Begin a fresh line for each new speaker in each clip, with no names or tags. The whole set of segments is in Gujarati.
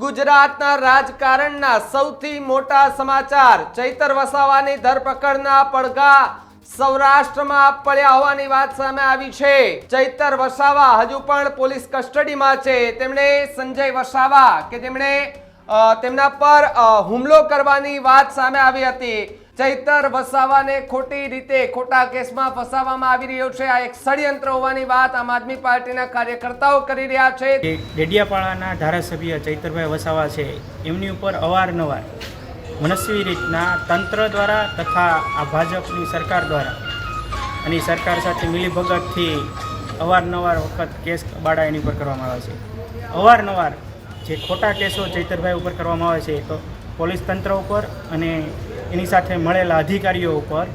ગુજરાતના રાજકારણના સૌથી મોટા સમાચાર. ચૈતર વસાવાની ધરપકડના પડઘા સૌરાષ્ટ્રમાં પડ્યા હોવાની વાત સામે આવી છે. ચૈતર વસાવા હજુ પણ પોલીસ કસ્ટડીમાં છે. તેમણે સંજય વસાવા કે તેમણે તેમના પર હુમલો કરવાની વાત સામે આવી હતી. ચૈતર વસાવાને ખોટી રીતે ખોટા કેસમાં ફસાવવામાં આવી રહ્યો છે. આ એક ષડયંત્ર હોવાની વાત આમ આદમી પાર્ટીના કાર્યકર્તાઓ કરી રહ્યા છે.
ડેડિયાપાડાના ધારાસભ્ય ચૈતરભાઈ વસાવા છે, એમની ઉપર અવારનવાર મનસ્વી રીતના તંત્ર દ્વારા તથા આ ભાજપની સરકાર દ્વારા અને સરકાર સાથે મિલીભગતથી અવારનવાર વખત કેસ બાળા એની ઉપર કરવામાં આવે છે. અવારનવાર જે ખોટા કેસો ચૈતરભાઈ ઉપર કરવામાં આવે છે, તો પોલીસ તંત્ર ઉપર અને એની સાથે મળેલા અધિકારીઓ ઉપર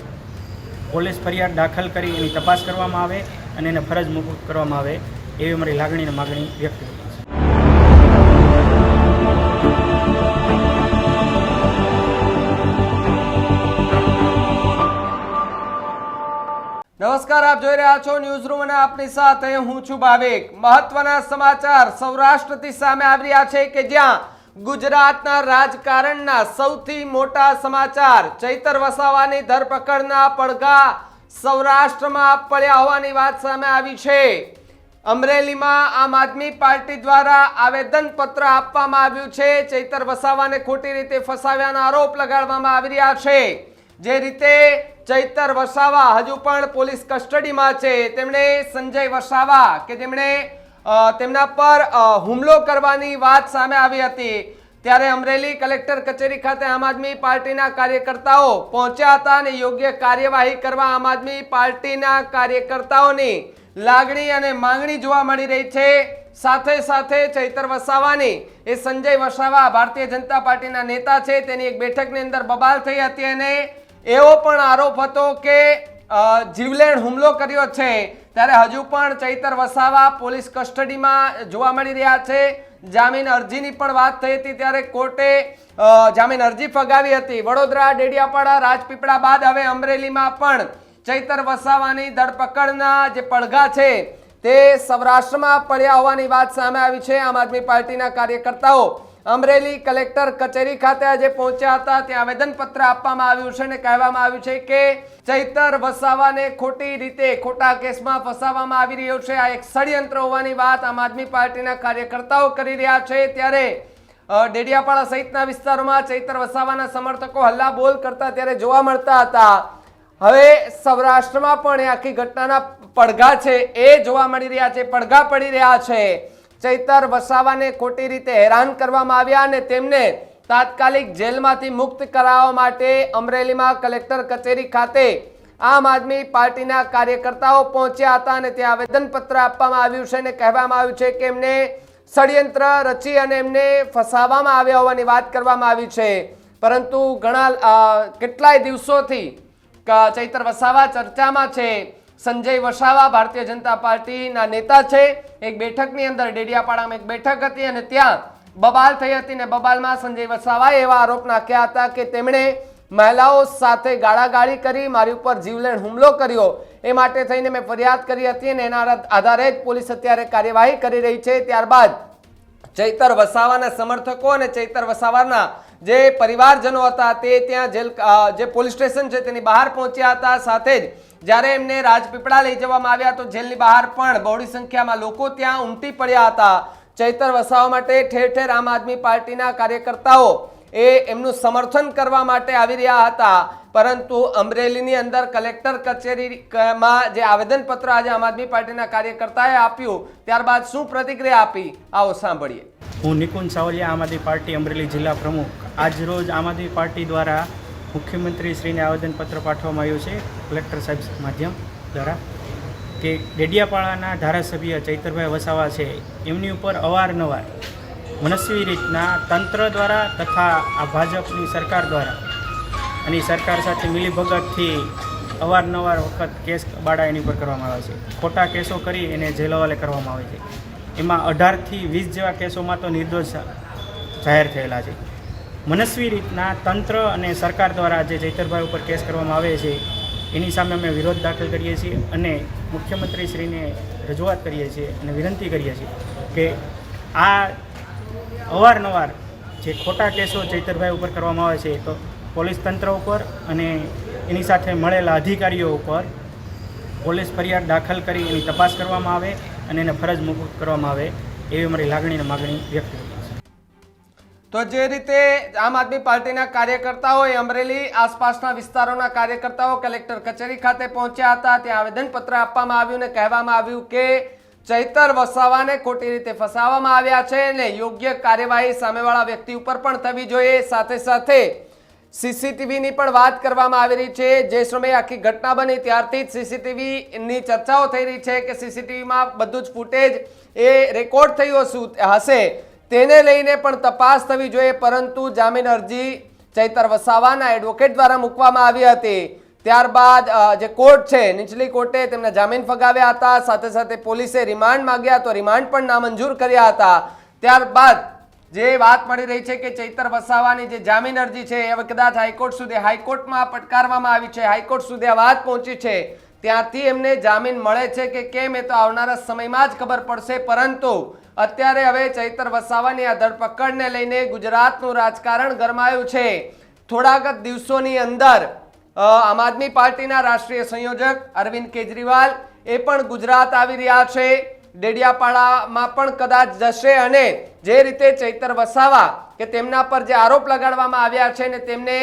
પોલીસ ફરિયાદ દાખલ કરી એની તપાસ કરવામાં આવે અને એને ફરજ મુક્ત કરવામાં આવે એવી મારી લાગણી અને માગણી વ્યક્ત કરી
નમસ્કાર, આપ જોઈ રહ્યા છો ન્યૂઝ રૂમ અને આપની સાથે હું છું ભાવિક. મહત્વના સમાચાર સૌરાષ્ટ્રથી સામે આવી રહ્યા છે કે જ્યાં ગુજરાતના રાજકારણના સૌથી મોટા સમાચાર. ચૈતર વસાવાની ધરપકડના પડઘા સૌરાષ્ટ્રમાં પડ્યા હોવાની વાત સામે આવી છે. અમરેલીમાં આમ આદમી પાર્ટી દ્વારા આવેદન પત્ર આપવામાં આવ્યું છે. ચૈતર વસાવાને ખોટી રીતે ફસાવ્યાના આરોપ લગાડવામાં આવી રહ્યા છે. જે રીતે ચૈતર વસાવા હજુ પણ પોલીસ કસ્ટડીમાં છે. તેમણે સંજય વસાવા કે તેમણે અ, તેમના પર હુમલો કરવાની વાત સામે આવી હતી. ત્યારે અમરેલી કલેક્ટર કચેરી ખાતે આમ આદમી પાર્ટીના કાર્યકર્તાઓ પહોંચ્યા હતા અને યોગ્ય કાર્યવાહી કરવા આમ આદમી પાર્ટીના કાર્યકર્તાઓની લાગણી અને માંગણી જોવા મળી રહી છે. સાથે સાથે ચૈતર વસાવાની એ સંજય વસાવા ભારતીય જનતા પાર્ટીના નેતા છે. તેની એક બેઠકની અંદર બબાલ થઈ હતી અને એવો પણ આરોપ હતો કે જીવલેણ હુમલો કર્યો છે. ત્યારે હજુ પણ ચૈતર વસાવા પોલીસ કસ્ટડીમાં જોવા મળી રહ્યા છે. જામીન અરજીની પણ વાત થઈ હતી ત્યારે કોર્ટે જામીન અરજી ફગાવી હતી. વડોદરા, ડેડિયાપાડા, રાજપીપળા બાદ હવે અમરેલીમાં પણ ચૈતર વસાવાની ધરપકડના જે પડઘા છે તે સૌરાષ્ટ્રમાં પડ્યા હોવાની વાત સામે આવી છે. આમ આદમી પાર્ટીના કાર્યકર્તાઓ અમરેલી કલેક્ટર કચેરી ખાતે આજે પહોંચ્યા હતા. ત્યાં આવેદનપત્ર આપવામાં આવ્યું છે અને કહેવામાં આવ્યું છે કે ચૈતર વસાવાને ખોટી રીતે ખોટા કેસમાં ફસાવવામાં આવી રહ્યો છે. આ એક ષડયંત્ર હોવાની વાત આમ આદમી પાર્ટીના કાર્યકર્તાઓ કરી રહ્યા છે. ત્યારે ડેડિયાપાડા સહિતના વિસ્તારોમાં ચૈતર વસાવાના સમર્થકો હલ્લા બોલ કરતા ત્યારે જોવા મળતા હતા. હવે સૌરાષ્ટ્રમાં પણ એ આખી ઘટનાના પડઘા છે. એ જોવા મળી રહ્યા છે, પડઘા પડી રહ્યા છે. ચૈતર વસાવાને ખોટી રીતે હેરાન કરવામાં આવ્યા અને તેમને તાત્કાલિક જેલમાંથી મુક્ત કરાવવા માટે અમરેલીમાં કલેક્ટર કચેરી ખાતે આમ આદમી પાર્ટીના કાર્યકર્તાઓ પહોંચ્યા હતા અને ત્યાં આવેદનપત્ર આપવામાં આવ્યું છે અને કહેવામાં આવ્યું છે કે એમને ષડયંત્ર રચી અને એમને ફસાવવામાં આવ્યા હોવાની વાત કરવામાં આવી છે. પરંતુ ઘણા કેટલાય દિવસોથી ચૈતર વસાવા ચર્ચામાં છે. સંજય વસાવા, ભારતીય જનતા પાર્ટીના નેતા છે. એક બેઠકની અંદર ડેડિયાપાડામાં એક બેઠક હતી અને ત્યાં બબાલ થઈ હતી ને બબાલમાં સંજય વસાવાએ એવા આરોપ નાખ્યા હતા કે તેમણે મહિલાઓ સાથે ગાળાગાળી કરી, મારી ઉપર જીવલેણ હુમલો કર્યો. એ માટે થઈને મેં ફરિયાદ કરી હતી અને એના આધારે જ પોલીસ અત્યારે કાર્યવાહી કરી રહી છે. ત્યારબાદ ચૈતર વસાવાના સમર્થકો અને ચૈતર વસાવાના જે પરિવારજનો હતા તે ત્યાં જેલ જે પોલીસ સ્ટેશન છે તેની બહાર પહોંચ્યા હતા. સાથે જ જ્યારે એમને રાજપીપળા લઈ જવામાં આવ્યા તો જેલની બહાર પણ બહોળી સંખ્યામાં લોકો ત્યાં ઉમટી પડ્યા હતા. ચૈતર વસાવા માટે ઠેર ઠેર આમ આદમી પાર્ટીના કાર્યકર્તાઓ એ એમનું સમર્થન કરવા માટે આવી રહ્યા હતા. પરંતુ અમરેલીની અંદર કલેક્ટર કચેરીમાં જે આવેદનપત્ર આજે આમ આદમી પાર્ટીના કાર્યકર્તાએ આપ્યું, ત્યારબાદ શું પ્રતિક્રિયા આપી? આવો સાંભળીએ.
હું નિકુંજ સાવલિયા આમ આદમી પાર્ટી અમરેલી જિલ્લા પ્રમુખ. આજ રોજ આમ આદમી પાર્ટી દ્વારા મુખ્યમંત્રી શ્રીને આવેદનપત્ર પાઠવવામાં આવ્યું છે, કલેક્ટર સાહેબ માધ્યમ દ્વારા, કે ડેડિયાપાડાના ધારાસભ્ય ચૈતરભાઈ વસાવા છે, એમની ઉપર અવારનવાર મનસ્વી રીતના તંત્ર દ્વારા તથા આ ભાજપની સરકાર દ્વારા અને સરકાર સાથે મિલીભગતથી અવારનવાર વખત કેસ બાળા એની ઉપર કરવામાં આવે છે. ખોટા કેસો કરી એને જેલ હવાલે કરવામાં આવે છે. એમાં અઢારથી વીસ જેવા કેસોમાં તો નિર્દોષ જાહેર થયેલા છે. મનસ્વી રીતના તંત્ર અને સરકાર દ્વારા જે ચૈતરભાઈ ઉપર કેસ કરવામાં આવે છે, એની સામે અમે વિરોધ દાખલ કરીએ છીએ અને મુખ્યમંત્રીશ્રીને રજૂઆત કરીએ છીએ અને વિનંતી કરીએ છીએ કે આ અવારનવાર જે ખોટા કેસો ચૈતરભાઈ ઉપર કરવામાં આવે છે, તો પોલીસ તંત્ર ઉપર અને એની સાથે મળેલા અધિકારીઓ ઉપર પોલીસ ફરિયાદ દાખલ કરી એની તપાસ કરવામાં આવે અને એને ફરજ મુક્ત કરવામાં આવે એવી મારી લાગણી અને માગણી વ્યક્ત કરી
તો જે રીતે આમ આદમી પાર્ટીના કાર્યકર્તાઓએ અમરેલી આસપાસના વિસ્તારોના કાર્યકર્તાઓ કલેક્ટર કચેરી ખાતે પહોંચ્યા હતા, ત્યાં આવેદનપત્ર આપવામાં આવ્યું ને કહેવામાં આવ્યું કે ચૈતર વસાવાને ખોટી રીતે ફસાવવામાં આવ્યા છે અને યોગ્ય કાર્યવાહી સામેવાળા વ્યક્તિ ઉપર પણ થવી જોઈએ. સાથે સાથે સીસીટીવીની પણ વાત કરવામાં આવી રહી છે. જે સમયે આખી ઘટના બની ત્યારથી જ સીસીટીવીની ચર્ચાઓ થઈ રહી છે કે સીસીટીવીમાં બધું જ ફૂટેજ એ રેકોર્ડ થયું હશે. તેને લઈને પણ તપાસ થવી જોઈએ, પરંતુ જામીન અરજી ચૈતર વસાવાના એડવોકેટ દ્વારા મૂકવામાં આવી હતી. ત્યારબાદ જે કોર્ટ છે, નીચલી કોર્ટે તેમને જામીન ફગાવ્યા હતા. સાથે સાથે પોલીસે રિમાન્ડ માંગ્યા તો રિમાન્ડ પણ નામંજૂર કર્યા હતા. ત્યારબાદ જે વાત મળી રહી છે કે ચૈતર વસાવાની જે જામીન અરજી છે, એ કદાચ હાઈકોર્ટ સુધી, હાઈકોર્ટમાં પટકારવામાં આવી છે. હાઈકોર્ટ સુધી આ વાત પહોંચી છે. ત્યાંથી એમને જામીન મળે છે કે કેમ એ તો આવનારા સમયમાં જ ખબર પડશે, પરંતુ અત્યારે હવે ચૈતર વસાવાની આ ધરપકડને લઈને ગુજરાતનું રાજકારણ ગરમાયું છે. થોડાક જ દિવસોની અંદર આમ આદમી પાર્ટીના રાષ્ટ્રીય સંયોજક અરવિંદ કેજરીવાલ એ પણ ગુજરાત આવી રહ્યા છે. ડેડિયાપાડામાં પણ કદાચ જશે અને જે રીતે ચૈતર વસાવા કે તેમના પર જે આરોપ લગાડવામાં આવ્યા છે ને તેમને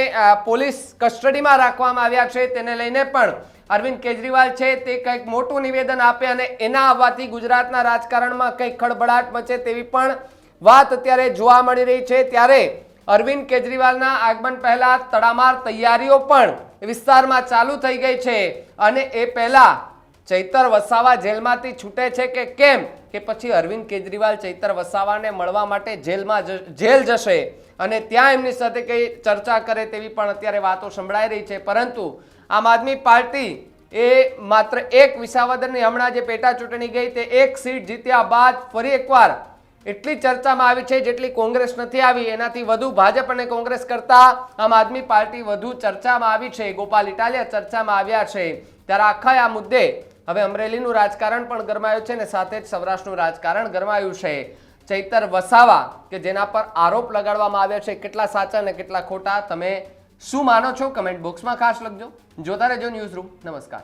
પોલીસ કસ્ટડીમાં રાખવામાં આવ્યા છે, તેને લઈને પણ અરવિંદ કેજરીવાલ છે તે કંઈક મોટું નિવેદન આપે અને એના આવવાથી ગુજરાતના રાજકારણમાં કંઈક ખળભળાટ મચે તેવી પણ વાત અત્યારે જોવા મળી રહી છે. ત્યારે અરવિંદ કેજરીવાલના આગમન પહેલા તડામાર તૈયારીઓ પણ વિસ્તારમાં ચાલુ થઈ ગઈ છે અને એ પહેલા ચૈતર વસાવા જેલમાંથી છૂટે છે કે કેમ? કે પછી અરવિંદ કેજરીવાલ, ચૈતર વસાવાને મળવા માટે જેલમાં જેલ જશે. અને ત્યાં એમની સાથે કંઈ ચર્ચા કરે તેવી પણ અત્યારે વાતો સંભળાઈ રહી છે. પરંતુ આમ આદમી પાર્ટી એ માત્ર એક વિસાવદરની હમણાં જે પેટા ચૂંટણી ગઈ તે એક સીટ જીત્યા બાદ ફરી એકવાર એટલી ચર્ચામાં આવી છે જેટલી કોંગ્રેસ નથી આવી. એનાથી વધુ ભાજપ અને કોંગ્રેસ કરતા આમ આદમી પાર્ટી વધુ ચર્ચામાં આવી છે. ગોપાલ ઇટાલિયા ચર્ચામાં આવ્યા છે. ત્યારે આખા આ મુદ્દે હવે અમરેલીનું રાજકારણ પણ ગરમાયું છે અને સાથે જ સૌરાષ્ટ્રનું રાજકારણ ગરમાયું છે. ચૈતર વસાવા, કે જેના પર આરોપ લગાડવામાં આવ્યા છે, કેટલા સાચા અને કેટલા ખોટા, તમે શું માનો છો? કમેન્ટ બોક્સમાં ખાસ લખજો. જોતા રહેજો ન્યૂઝ રૂમ. નમસ્કાર.